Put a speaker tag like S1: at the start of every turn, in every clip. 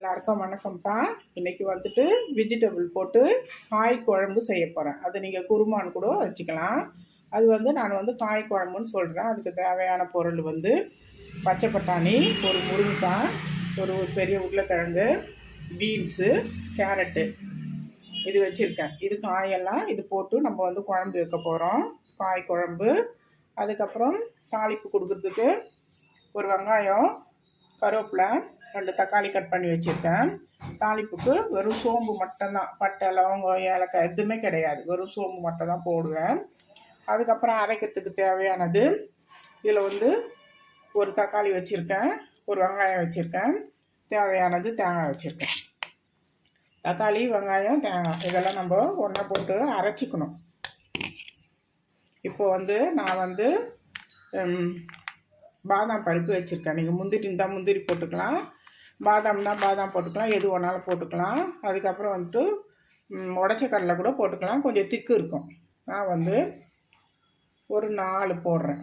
S1: எல்லாருக்கும் வணக்கம்ப்பா இன்னைக்கு வந்துட்டு வெஜிடபிள் போட்டு காய் குழம்பு செய்ய போகிறேன் அது நீங்கள் குருமான்னு கூட வச்சுக்கலாம். அது வந்து நான் வந்து காய் குழம்புன்னு சொல்கிறேன் அதுக்கு தேவையான பொருள் வந்து பச்சை பட்டாணி ஒரு முருங்கைக்காய் ஒரு பெரிய உருளைக்கிழங்கு பீன்ஸு கேரட்டு இது வச்சுருக்கேன். இது காயெல்லாம் இது போட்டு நம்ம வந்து குழம்பு வைக்க போகிறோம் காய் குழம்பு. அதுக்கப்புறம் தாளிப்பு கொடுக்குறதுக்கு ஒரு வெங்காயம் கருவேப்பிலை ரெண்டு தக்காளி கட் பண்ணி வச்சுருக்கேன். தாளிப்புக்கு வெறும் சோம்பு மட்டும்தான். பட்டை லவங்கம் ஏலக்காய் எதுவுமே கிடையாது. வெறும் சோம்பு மட்டும் தான் போடுவேன். அதுக்கப்புறம் அரைக்கிறதுக்கு தேவையானது இதில் வந்து ஒரு தக்காளி வச்சுருக்கேன். ஒரு வெங்காயம் வச்சுருக்கேன். தேவையானது தேங்காய் வச்சுருக்கேன். தக்காளி வெங்காயம் தேங்காய் இதெல்லாம் நம்ம ஒன்றா போட்டு அரைச்சிக்கணும். இப்போ வந்து நான் வந்து பாதாம் பருப்பு வச்சுருக்கேன். நீங்கள் முந்திரி இருந்தால் முந்திரி போட்டுக்கலாம். பாதாம்னா பாதாம் போட்டுக்கலாம் எது வேணாலும் போட்டுக்கலாம். அதுக்கப்புறம் வந்துட்டு உடச்ச கடலை கூட போட்டுக்கலாம். கொஞ்சம் திக்கு இருக்கும். நான் வந்து ஒரு நாலு போடுறேன்.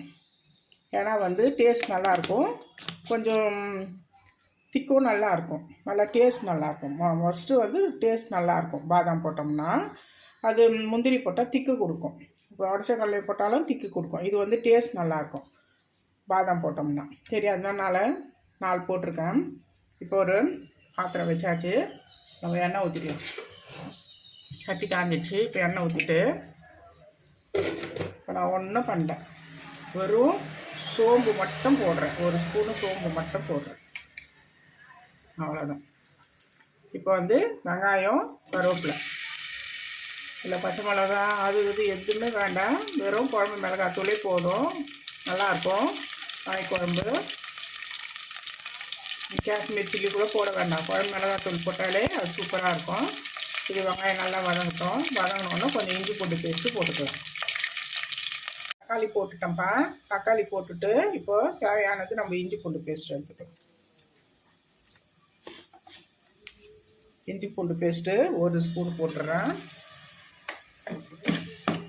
S1: ஏன்னா வந்து டேஸ்ட் நல்லாயிருக்கும் கொஞ்சம் திக்கும் நல்லாயிருக்கும் நல்லா டேஸ்ட் நல்லாயிருக்கும் ஃபஸ்ட்டு வந்து டேஸ்ட் நல்லாயிருக்கும் பாதாம் போட்டோம்னா அது முந்திரி போட்டால் திக்கு கொடுக்கும். இப்போ உடச்ச கடலை போட்டாலும் திக்கு கொடுக்கும். இது வந்து டேஸ்ட் நல்லாயிருக்கும் பாதாம் போட்டோம்னா. சரி அதனால நாலு போட்டிருக்கேன். இப்போ ஒரு பாத்திரம் வச்சாச்சு. நம்ம எண்ணெய் ஊற்றிக்கலாம் சட்டி காஞ்சிச்சு இப்போ எண்ணெய் ஊற்றிட்டு இப்போ நான் ஒன்றும் பண்ணல. வெறும் சோம்பு மட்டும் போடுறேன். ஒரு ஸ்பூனு சோம்பு மட்டும் போடுறேன். அவ்வளோதான் இப்போ வந்து வெங்காயம் கருவேப்பிலை. இல்லை பச்சை மிளகா அது இது எதுவுமே வேண்டாம். வெறும் குழம்பு மிளகாத்தூளே போதும். நல்லாயிருக்கும் காய் குழம்பு காஷ்மீர் சில்லி கூட போட வேண்டாம். குழம்பு மிளகாத்தூள் போட்டாலே அது சூப்பராக இருக்கும். இது வெங்காயம் நல்லா வதங்கட்டும். வதங்கினோன்னா கொஞ்சம் இஞ்சி போட்டு பேஸ்ட்டு போட்டுக்கலாம். தக்காளி போட்டுட்டோம்ப்பா. தக்காளி போட்டுட்டு இப்போது தேவையானது நம்ம இஞ்சி பூண்டு பேஸ்ட் எடுத்துட்டோம் இஞ்சி பூண்டு பேஸ்ட்டு ஒரு ஸ்பூன் போட்டுடுறேன்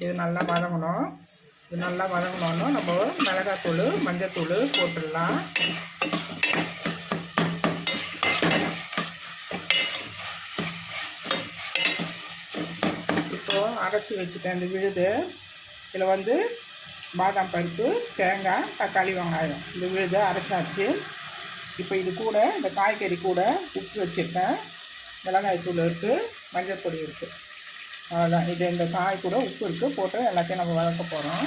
S1: இது நல்லா வதங்கணும். இது நல்லா வதங்கணுன்னா நம்ம மிளகாத்தூள் மஞ்சத்தூள் போட்டுடலாம். அரைச்சி வச்சுட்டேன். இந்த விழுது இதில் வந்து பாதாம் பருப்பு தேங்காய் தக்காளி வெங்காயம். இந்த விழுதை அரைச்சாச்சு. இப்போ இது கூட இந்த காய்கறி கூட உப்பு வச்சுருக்கேன். மிளகாய்த்தூள் இருக்குது மஞ்சள் பொடி இருக்குது அவ்வளோதான் இது இந்த காய் கூட உப்பு இருக்குது போட்டு எல்லாத்தையும் நம்ம வளர்க்க போகிறோம்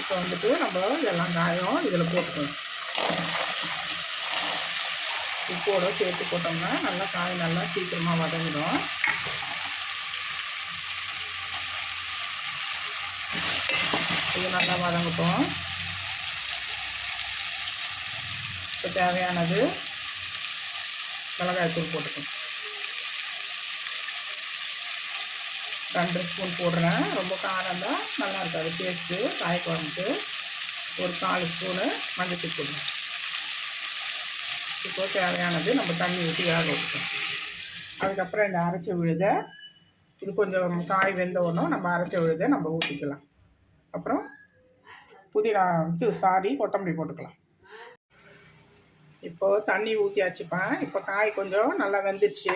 S1: இப்போ வந்துட்டு நம்ம எல்லாம் காயம். இதில் போட்டுக்கணும் உப்போடு சேர்த்து போட்டோம்னா நல்லா காய் நல்லா சீக்கிரமாக வதங்கிடும். இது நல்லா வதங்கட்டும். இப்போ தேவையானது மிளகாய்த்தூள் போட்டுக்கணும். ரெண்டு ஸ்பூன் போடுறேன். ரொம்ப காரம் தான் நல்லா இருக்காது. டேஸ்ட்டு காய் குழம்புக்கு ஒரு நாலு ஸ்பூனு மஞ்சள் போடுறேன். இப்போ தேவையானது நம்ம தண்ணி ஊற்றி வேக வைக்கணும். அதுக்கப்புறம் இந்த அரைச்ச விழுத இது கொஞ்சம் காய் வெந்த உடனே நம்ம அரைச்ச விழுத நம்ம ஊற்றிக்கலாம் அப்புறம் புதினா இது சாரி கொத்தமல்லி போட்டுக்கலாம். இப்போது தண்ணி ஊற்றியாச்சுப்பேன் இப்போ காய் கொஞ்சம் நல்லா வெந்துடுச்சு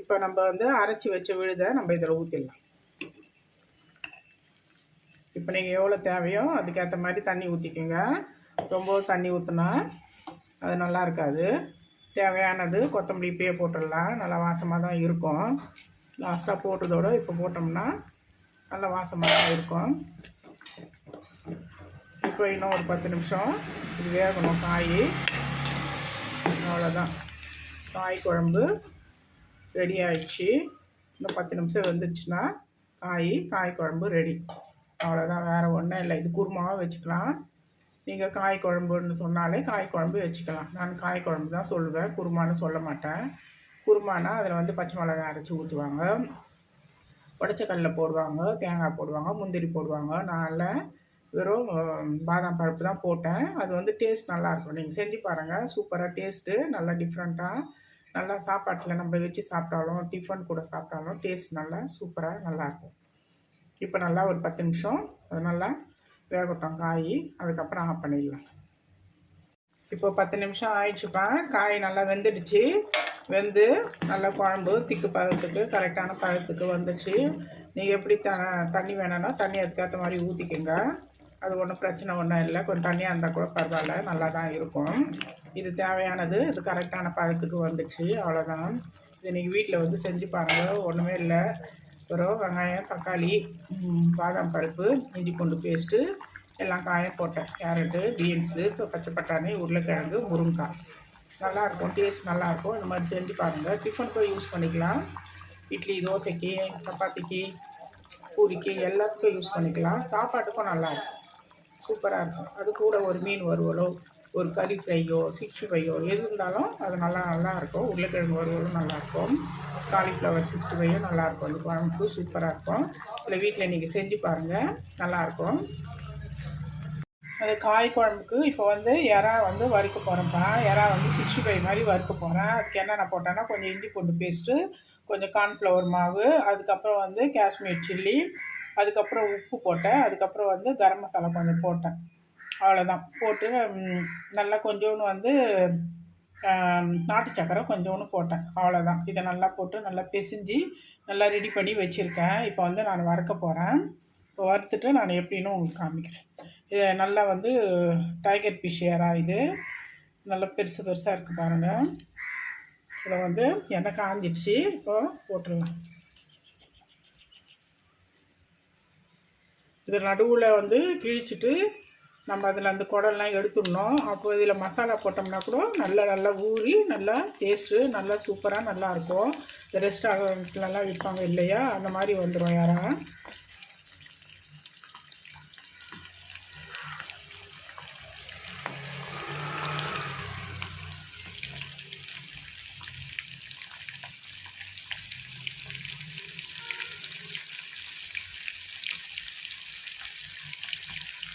S1: இப்போ நம்ம வந்து அரைச்சி வச்ச விழுத நம்ம இதில் ஊற்றிடலாம் இப்போ நீங்கள் எவ்வளோ தேவையோ அதுக்கேற்ற மாதிரி தண்ணி ஊற்றிக்கோங்க ரொம்ப தண்ணி ஊற்றினா அது நல்லா இருக்காது. தேவையானது கொத்தமல்லி இப்பயே போட்டுடலாம். நல்லா வாசமாக தான் இருக்கும். லாஸ்ட்டாக போட்டதோடு இப்போ போட்டோம்னா நல்லா வாசமாக தான் இருக்கும். இப்போ இன்னும் ஒரு பத்து நிமிஷம். இது வேகணும் காய். அவ்வளோதான் காய் குழம்பு ரெடி ஆயிடுச்சு. இன்னும் பத்து நிமிஷம் வந்துருச்சுன்னா காய் காய் குழம்பு ரெடி அவ்வளோதான் வேறு ஒன்றும் இல்லை. இது குருமாவும் வச்சுக்கலாம். நீங்கள் காய் குழம்புன்னு சொன்னாலே காய் குழம்பு வச்சுக்கலாம். நான் காய் குழம்பு தான் சொல்லுவேன். குருமான்னு சொல்ல மாட்டேன். குருமானா அதில் வந்து பச்சை மிளகாய் அரைச்சி ஊற்றுவாங்க உடச்சக்கல்ல போடுவாங்க தேங்காய் போடுவாங்க முந்திரி போடுவாங்க. நான் வெறும் பாதாம் பருப்பு தான் போட்டேன். அது வந்து டேஸ்ட் நல்லாயிருக்கும் நீங்கள் செஞ்சு பாருங்கள் சூப்பராக டேஸ்ட்டு நல்லா டிஃப்ரெண்ட்டாக நல்லா சாப்பாட்டில் நம்ம வச்சு சாப்பிட்டாலும் டிஃபன் கூட சாப்பிட்டாலும் டேஸ்ட் நல்லா சூப்பராக நல்லாயிருக்கும் இப்போ நல்லா ஒரு பத்து நிமிஷம். அது நல்லா வேகட்டும் காய் அதுக்கப்புறம் ஆஃப் பண்ணிடலாம். இப்போ பத்து நிமிஷம் ஆயிடுச்சுப்பா. காய் நல்லா வெந்துடுச்சு. வெந்து நல்லா குழம்பு திக்கு பதத்துக்கு கரெக்டான பதத்துக்கு வந்துடுச்சு நீங்கள் எப்படி த தண்ணி வேணும்னா தண்ணி அதுக்கேற்ற மாதிரி ஊற்றிக்கோங்க அது ஒன்றும் பிரச்சனை ஒன்றும் இல்லை. கொஞ்சம் தண்ணியாக இருந்தால் கூட பரவாயில்ல. நல்லா தான் இருக்கும். இது தேவையானது. இது கரெக்டான பதத்துக்கு வந்துச்சு. அவ்வளோதான் இது நீங்கள் வீட்டில் வந்து செஞ்சு பாருங்கள் ஒன்றுமே இல்லை. அப்புறம் வெங்காயம் தக்காளி பாதாம் பருப்பு இஞ்சி பூண்டு பேஸ்ட்டு எல்லாம் காயம் போட்டேன். கேரட்டு பீன்ஸு இப்போ பச்சை பட்டாணி உருளைக்கிழங்கு முருங்காய் நல்லாயிருக்கும் டேஸ்ட் நல்லாயிருக்கும். இந்த மாதிரி செஞ்சு பாருங்கள் டிஃபனுக்கும் யூஸ் பண்ணிக்கலாம். இட்லி தோசைக்கு சப்பாத்திக்கு பூரிக்கு எல்லாத்துக்கும் யூஸ் பண்ணிக்கலாம். சாப்பாட்டுக்கும் நல்லாயிருக்கும். சூப்பராக இருக்கும். அது கூட ஒரு மீன் வருவலோ ஒரு கறி ஃப்ரையோ சிக்ஸ்டி ஃபைவோ எது இருந்தாலும் அது நல்லா நல்லா இருக்கும். உருளைக்கிழங்கு வறுவலும் நல்லாயிருக்கும் காலிஃப்ளவர் சிக்ஸ்டி ஃபைவும் நல்லாயிருக்கும் அந்த குழம்புக்கு சூப்பராக இருக்கும். இல்லை வீட்டில் நீங்கள் செஞ்சு பாருங்கள் நல்லாயிருக்கும் அது காய் குழம்புக்கு இப்போ வந்து இறா வந்து வறுக்க போகிறேன்ப்பா இறா வந்து சிக்ஸ்டி ஃபைவ் மாதிரி வறுக்க போகிறேன் அதுக்கு என்னென்ன போட்டேன்னா கொஞ்சம் இஞ்சி பூண்டு பேஸ்ட்டு கொஞ்சம் கார்ன்ஃப்ளவர் மாவு அதுக்கப்புறம் வந்து காஷ்மீர் சில்லி அதுக்கப்புறம் உப்பு போட்டேன். அதுக்கப்புறம் வந்து கரம் மசாலா கொஞ்சம் போட்டேன். அவ்வளோதான் போட்டு நல்லா கொஞ்சோண்டு வந்து நாட்டு சக்கரை கொஞ்சோண்டு போட்டேன். அவ்வளோதான் இதை நல்லா போட்டு நல்லா பிசிஞ்சு நல்லா ரெடி பண்ணி வச்சுருக்கேன். இப்போ வந்து நான் வறுக்க போகிறேன் இப்போ வறுத்துட்டு நான் எப்படின்னு உங்களுக்கு காமிக்கிறேன். இது நல்லா வந்து டைகர் ஃபிஷ் ஏரா இது. நல்லா பெருசு பெருசாக இருக்குது பாருங்கள் இதை வந்து எண்ணெய் காஞ்சிடுச்சு. இப்போ போட்டுடலாம். இது நடுவில் வந்து கிழிச்சிட்டு நம்ம அதில் அந்த குடல்லாம் எடுத்துடணும். அப்போ இதில் மசாலா போட்டோம்னா கூட நல்லா நல்லா ஊறி நல்லா டேஸ்ட்டு நல்லா சூப்பராக நல்லா இருக்கும். இந்த ரெஸ்டாரண்ட்லலாம் விற்பாங்க இல்லையா? அந்த மாதிரி வந்துடும் யாரா?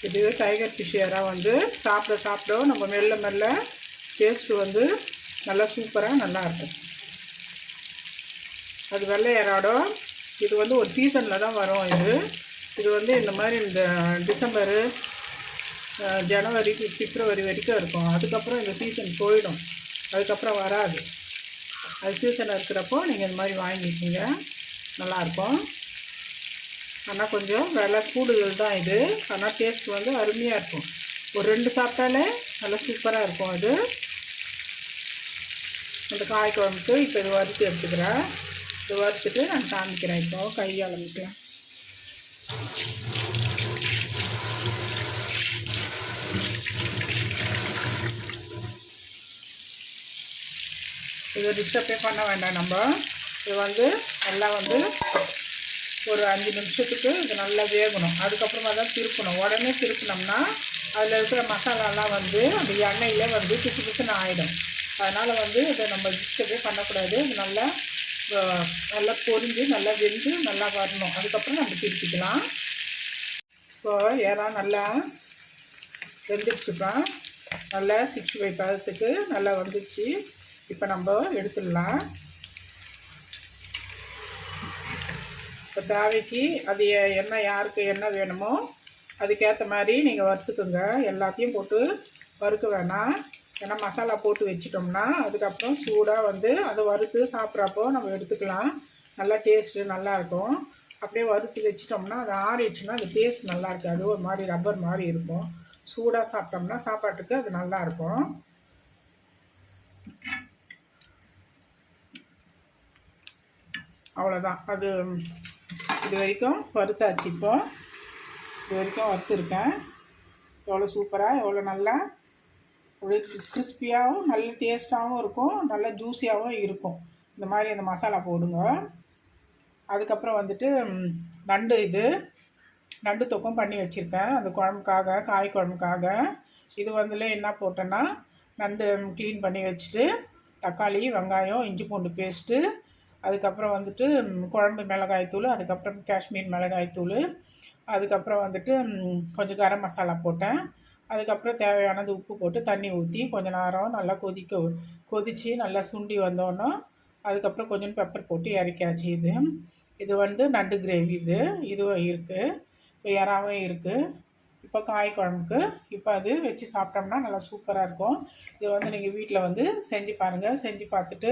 S1: இதுவே டைகர் ஃபிஷ் யாராக வந்து சாப்பிட சாப்பிட நம்ம மெல்ல மெல்ல டேஸ்ட்டு வந்து நல்லா சூப்பராக நல்லாயிருக்கும் அது வெள்ளை ஏராடோ இது வந்து ஒரு சீசனில் தான் வரும் இது. இது வந்து இந்த மாதிரி இந்த டிசம்பரு ஜனவரி பிப்ரவரி வரைக்கும் இருக்கும். அதுக்கப்புறம் இந்த சீசன் போயிடும். அதுக்கப்புறம் வராது. அது சீசன் இருக்கிறப்போ நீங்கள் இந்த மாதிரி வாங்கிக்கிங்க. நல்லாயிருக்கும் ஆனால் கொஞ்சம் விலை கூடுதல் தான் இது. ஆனால் டேஸ்ட் வந்து அருமையாக இருக்கும். ஒரு ரெண்டு சாப்பிட்டாலே நல்லா சூப்பராக இருக்கும் அது. அந்த காய் குழம்புக்கு இப்போ இது வறுத்து எடுத்துக்கிறேன். இது வறுத்துட்டு நான் காமிக்கிறேன் இப்போ. கை அளந்துக்கலாம் இதை டிஸ்டர்பே பண்ண வேண்டாம் நம்ம. இது வந்து நல்லா வந்து ஒரு அஞ்சு நிமிஷத்துக்கு இது நல்லா வேகணும். அதுக்கப்புறமா தான் திருப்பணும். உடனே திருப்பினோம்னா அதில் இருக்கிற மசாலாலாம் வந்து அந்த எண்ணெயிலே வந்து பிசு பிசுன்னு ஆகிடும் அதனால் வந்து இதை நம்ம டிஸ்டர்பே பண்ணக்கூடாது. இது நல்லா நல்லா பொரிஞ்சு நல்லா வெந்து நல்லா வரணும். அதுக்கப்புறம் நம்ம திருப்பிக்கலாம். இப்போ ஏறா நல்லா வெந்துடுச்சுப்பா நல்லா சிக்ஸ்டி ஃபைவ் பதத்துக்கு நல்லா வந்துடுச்சு இப்போ நம்ம எடுத்துடலாம். இப்போ தேவைக்கு அது என்ன யாருக்கு என்ன வேணுமோ அதுக்கேற்ற மாதிரி நீங்கள் வறுத்துக்குங்க. எல்லாத்தையும் போட்டு வறுக்க வேணாம். ஏன்னா மசாலா போட்டு வச்சிட்டோம்னா அதுக்கப்புறம் சூடாக வந்து அதை வறுத்து சாப்பிட்றப்போ நம்ம எடுத்துக்கலாம். நல்லா டேஸ்ட்டு நல்லாயிருக்கும் அப்படியே வறுத்து வச்சிட்டோம்னா அது ஆறிடுச்சுன்னா அது டேஸ்ட் நல்லா இருக்காது. ஒரு மாதிரி ரப்பர் மாதிரி இருக்கும். சூடாக சாப்பிட்டோம்னா சாப்பாட்டுக்கு அது நல்லாயிருக்கும் அவ்வளோதான் அது இது வரைக்கும் வறுத்தாச்சு இப்போ. இது வரைக்கும் வறுத்துருக்கேன். எவ்வளோ சூப்பராக எவ்வளோ நல்லா ஒரு கிறிஸ்பியாகவும் நல்ல டேஸ்ட்டாகவும் இருக்கும். நல்ல ஜூஸியாகவும் இருக்கும். இந்த மாதிரி அந்த மசாலா போடுங்க. அதுக்கப்புறம் வந்துட்டு நண்டு இது. நண்டு தொக்கம் பண்ணி வச்சுருக்கேன். அந்த குழம்புக்காக காய் குழம்புக்காக. இது வந்துல என்ன போட்டேன்னா நண்டு க்ளீன் பண்ணி வச்சுட்டு தக்காளி வெங்காயம் இஞ்சி பூண்டு பேஸ்ட்டு அதுக்கப்புறம் வந்துட்டு குழம்பு மிளகாய்த்தூள் அதுக்கப்புறம் காஷ்மீர் மிளகாய்த்தூள் அதுக்கப்புறம் வந்துட்டு கொஞ்சம் கரம் மசாலா போட்டேன். அதுக்கப்புறம் தேவையானது உப்பு போட்டு தண்ணி ஊற்றி கொஞ்சம் நேரம் நல்லா கொதிக்க கொதித்து நல்லா சுண்டி வந்தோன்னே அதுக்கப்புறம் கொஞ்சம் பெப்பர் போட்டு இறக்கியாச்சு இது. இது வந்து நண்டு கிரேவி இது. இதுவும் இருக்குது இப்போ இறாவும் இருக்குது இப்போ காய் குழம்புக்கு இப்போ அது வச்சு சாப்பிட்டோம்னா நல்லா சூப்பராக இருக்கும். இது வந்து நீங்கள் வீட்டில் வந்து செஞ்சு பாருங்கள் செஞ்சு பார்த்துட்டு